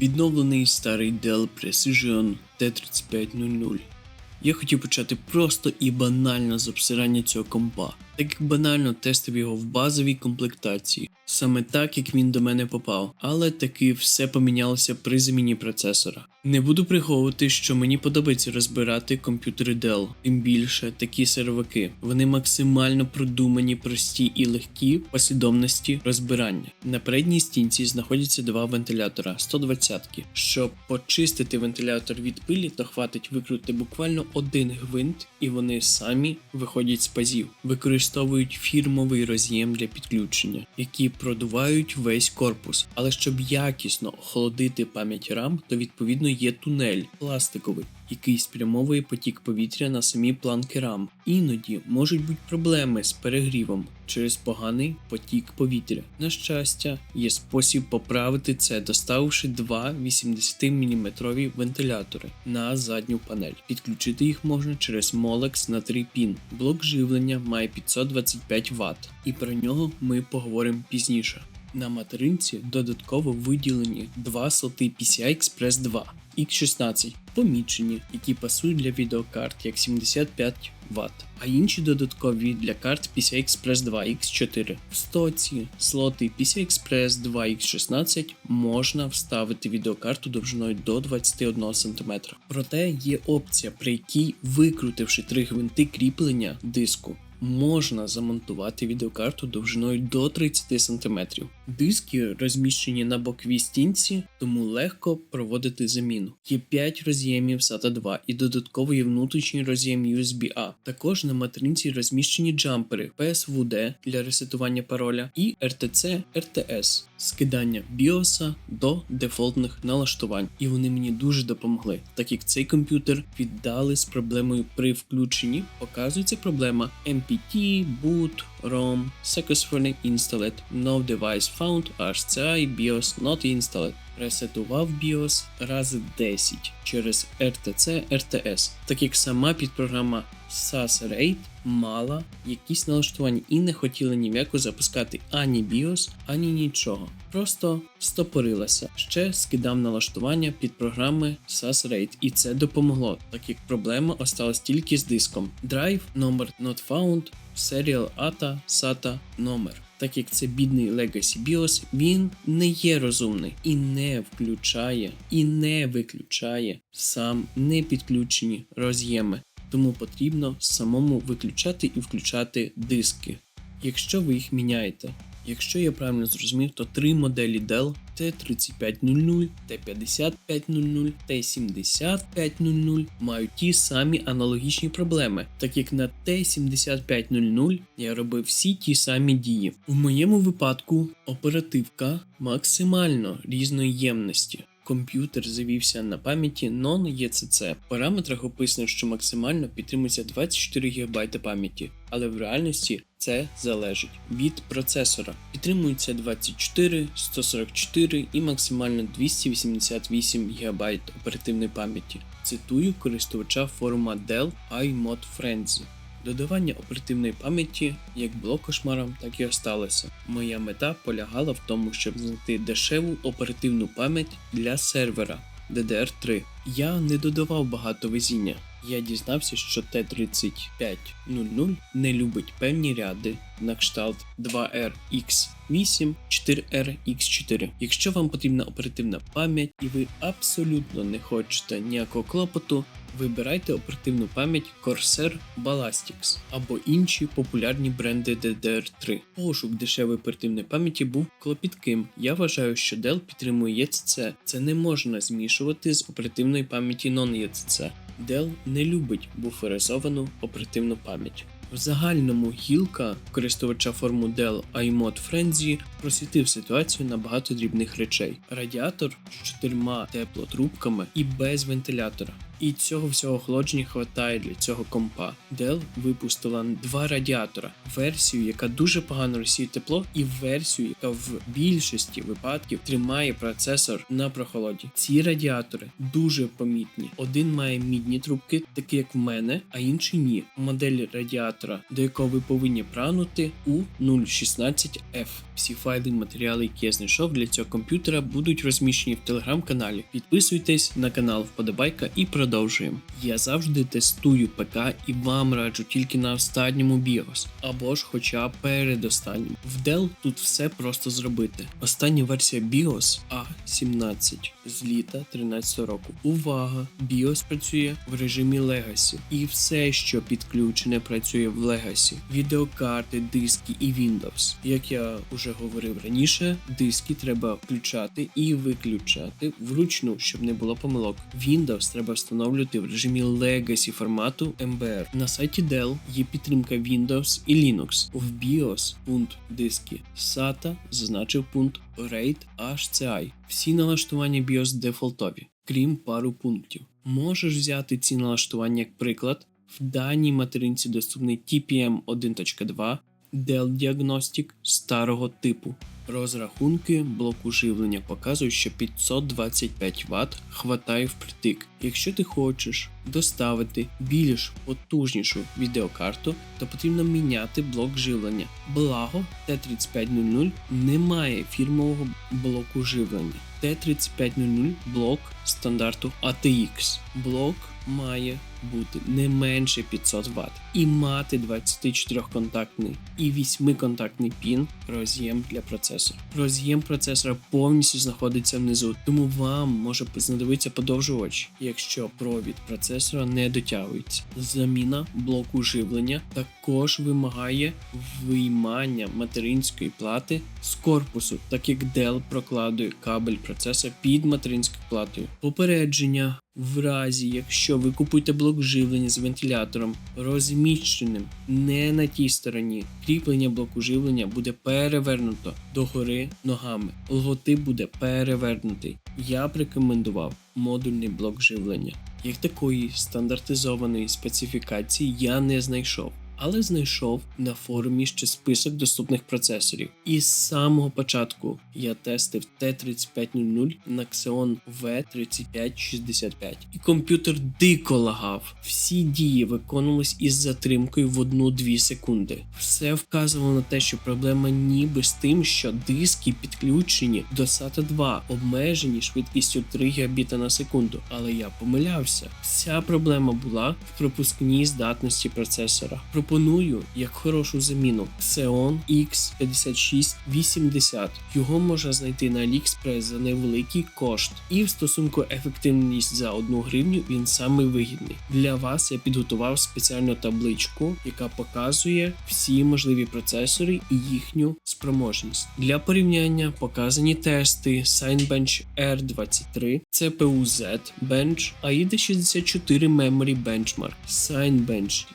Відновлений старий Dell Precision T3500. Я хотів почати просто і банально з обсирання цього компа, так як банально тестив його в базовій комплектації, саме так як він до мене попав, але таки все помінялося при заміні процесора. Не буду приховувати, що мені подобається розбирати комп'ютери Dell, тим більше такі серваки. Вони максимально продумані, прості і легкі послідовності розбирання. На передній стінці знаходяться два вентилятора 120 ки Щоб почистити вентилятор від пилі, то хватить викрути буквально один гвинт, і вони самі виходять з пазів. Використовують фірмовий роз'єм для підключення, які продувають весь корпус. Але щоб якісно охолодити пам'ять RAM, то відповідно є тунель пластиковий, який спрямовує потік повітря на самі планки RAM. Іноді можуть бути проблеми з перегрівом через поганий потік повітря. На щастя, є спосіб поправити це, доставивши два 80 мм вентилятори на задню панель. Підключити їх можна через Molex на 3 пін. Блок живлення має 525 Вт, і про нього ми поговоримо пізніше. На материнці додатково виділені два слоти PCI Express 2 X16 помічені, які пасують для відеокарт як 75 Вт, а інші додаткові для карт PCI Express 2 X4. В стоці слоти PCI Express 2 X16 можна вставити відеокарту довжиною до 21 см. Проте є опція, при якій, викрутивши три гвинти кріплення диску, можна замонтувати відеокарту довжиною до 30 см. Диски розміщені на боковій стінці, тому легко проводити заміну. Є 5 роз'ємів SATA 2 і додатково є внутрішній роз'єм USB-A. Також на материнці розміщені джампери PSVD для ресетування пароля і RTC RTS скидання BIOS до дефолтних налаштувань. І вони мені дуже допомогли, так як цей комп'ютер віддали з проблемою при включенні. Показується проблема MPT, boot, ROM, successfully installed, no device found, HCI, BIOS not installed. Ресетував BIOS рази 10 через RTC RTS, так як сама підпрограма SAS RAID мала якісь налаштування і не хотіла ніяко запускати ані BIOS, ані нічого. Просто стопорилася. Ще скидав налаштування під програми SAS RAID, і це допомогло, так як проблема осталась тільки з диском. Drive номер not found, serial ATA, SATA номер. Так як це бідний Legacy BIOS, він не є розумний і не включає, і не виключає сам не підключені роз'єми. Тому потрібно самому виключати і включати диски, якщо ви їх міняєте. Якщо я правильно зрозумів, то три моделі Dell T3500, T5500, T7500 мають ті самі аналогічні проблеми, так як на T7500 я робив всі ті самі дії. У моєму випадку оперативка максимально різної ємності. Комп'ютер завівся на пам'яті non-ECC. В параметрах описано, що максимально підтримується 24 ГБ пам'яті, але в реальності це залежить від процесора. Підтримується 24, 144 і максимально 288 ГБ оперативної пам'яті. Цитую користувача форума Dell iMod Frenzy. Додавання оперативної пам'яті як було кошмаром, так і осталося. Моя мета полягала в тому, щоб знайти дешеву оперативну пам'ять для сервера DDR3. Я не додавав багато везіння. Я дізнався, що T3500 не любить певні ряди на кшталт 2RX8, 4RX4. Якщо вам потрібна оперативна пам'ять і ви абсолютно не хочете ніякого клопоту, вибирайте оперативну пам'ять Corsair Ballastix або інші популярні бренди DDR3. Пошук дешевої оперативної пам'яті був клопітким. Я вважаю, що Dell підтримує ECC. Це не можна змішувати з оперативної пам'яті non-ECC. Dell не любить буферизовану оперативну пам'ять. В загальному гілка користувача форму Dell iMod Frenzy просвітив ситуацію на багато дрібних речей. Радіатор з чотирма теплотрубками і без вентилятора. І цього всього охолодження хватає для цього компа. Dell випустила два радіатора: версію, яка дуже погано розсіє тепло, і версію, яка в більшості випадків тримає процесор на прохолоді. Ці радіатори дуже помітні. Один має мідні трубки, такі як в мене, а інший ні. Модель радіатора, до якого ви повинні прагнути у 016F. Всі файли матеріали, які я знайшов для цього комп'ютера, будуть розміщені в телеграм-каналі. Підписуйтесь на канал Вподобайка і продовжуємо. Я завжди тестую ПК і вам раджу тільки на останньому BIOS, або ж хоча б передостанньому. В Dell тут все просто зробити. Остання версія BIOS A17 з літа 13 року. Увага! BIOS працює в режимі Legacy, і все, що підключене, працює в Legacy. Відеокарти, диски і Windows. Як я вже говорив раніше, диски треба включати і виключати вручну, щоб не було помилок. Windows треба встановлювати в режимі Legacy формату MBR. На сайті Dell є підтримка Windows і Linux. В BIOS пункт диски SATA зазначив пункт RAID HCI. Всі налаштування BIOS дефолтові, крім пару пунктів. Можеш взяти ці налаштування як приклад. В даній материнці доступний TPM 1.2 Dell Diagnostic старого типу. Розрахунки блоку живлення показують, що 525 Вт хватає впритик. Якщо ти хочеш доставити більш потужнішу відеокарту, то потрібно міняти блок живлення. Благо T3500 не має фірмового блоку живлення. T3500 блок стандарту ATX. Блок має бути не менше 500 Вт і мати 24-контактний і 8-контактний пін роз'єм для процесора. Роз'єм процесора повністю знаходиться внизу, тому вам може знадобитися подовжувач, якщо провід процесора не дотягується. Заміна блоку живлення також вимагає виймання материнської плати з корпусу, так як Dell прокладує кабель процесора під материнською платою. Попередження в разі, якщо ви купуєте блок живлення з вентилятором, розміщеним не на тій стороні, кріплення блоку живлення буде перевернуто догори ногами. Логотип буде перевернутий. Я б рекомендував модульний блок живлення. Як такої стандартизованої специфікації я не знайшов. Але знайшов на форумі ще список доступних процесорів. І з самого початку я тестив T3500 на Xeon V3565. І комп'ютер дико лагав. Всі дії виконувались із затримкою в 1-2 секунди. Все вказувало на те, що проблема ніби з тим, що диски підключені до SATA 2, обмежені швидкістю 3 Гбіта на секунду. Але я помилявся. Вся проблема була в пропускній здатності процесора. Пропоную як хорошу заміну Xeon X5680. Його можна знайти на AliExpress за невеликий кошт. І в стосунку ефективність за 1 гривню він самий вигідний. Для вас я підготував спеціальну табличку, яка показує всі можливі процесори і їхню спроможність. Для порівняння показані тести Signbench R23, CPU Z Bench, AIDA 64 Memory Benchmark, Signbench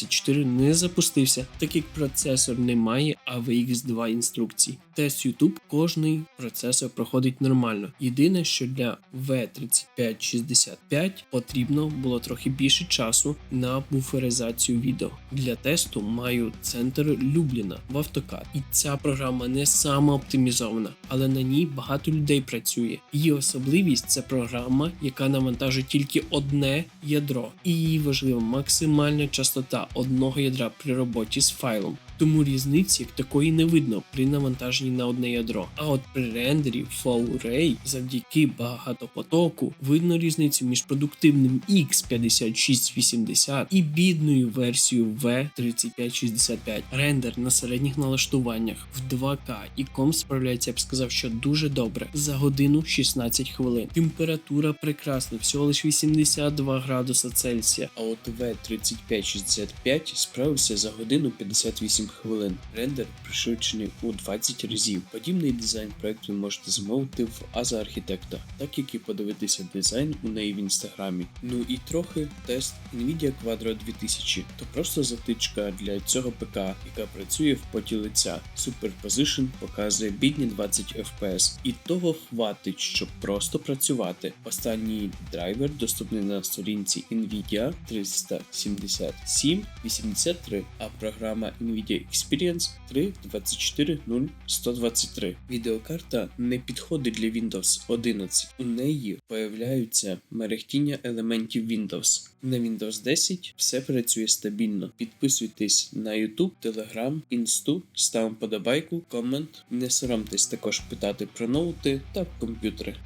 2024 не запустився, так як процесор не має AVX2 інструкцій. Тест YouTube кожний процесор проходить нормально. Єдине, що для V3565 потрібно було трохи більше часу на буферизацію відео. Для тесту маю центр Любліна в AutoCAD. І ця програма не сама оптимізована, але на ній багато людей працює. Її особливість це програма, яка навантажує тільки одне ядро, і її важлива максимальна частота одного ядра при роботі з файлом. Тому різниці як такої не видно при навантаженні на одне ядро. А от при рендері Flow-Ray завдяки багатопотоку видно різницю між продуктивним X5680 і бідною версією V3565. Рендер на середніх налаштуваннях в 2К і комп справляється, я б сказав, що дуже добре. За годину 16 хвилин. Температура прекрасна, всього лише 82 градуса Цельсія. А от V3565 справився за годину 58 хвилин. Рендер пришвидшений у 20 разів. Подібний дизайн проекту ви можете замовити в Аза Архітекта, так як і подивитися дизайн у неї в інстаграмі. Ну і трохи тест Nvidia Quadro 2000, то просто затичка для цього ПК, яка працює в поті лиця. Superposition показує бідні 20 FPS. І того хватить, щоб просто працювати. Останній драйвер доступний на сторінці Nvidia 37783, а програма Nvidia Experience 3.24.0.123. Відеокарта не підходить для Windows 11. У неї появляються мерехтіння елементів Windows. На Windows 10 все працює стабільно. Підписуйтесь на YouTube, Telegram, Інсту, ставимо подобайку, комент. Не соромтесь також питати про ноути та комп'ютери.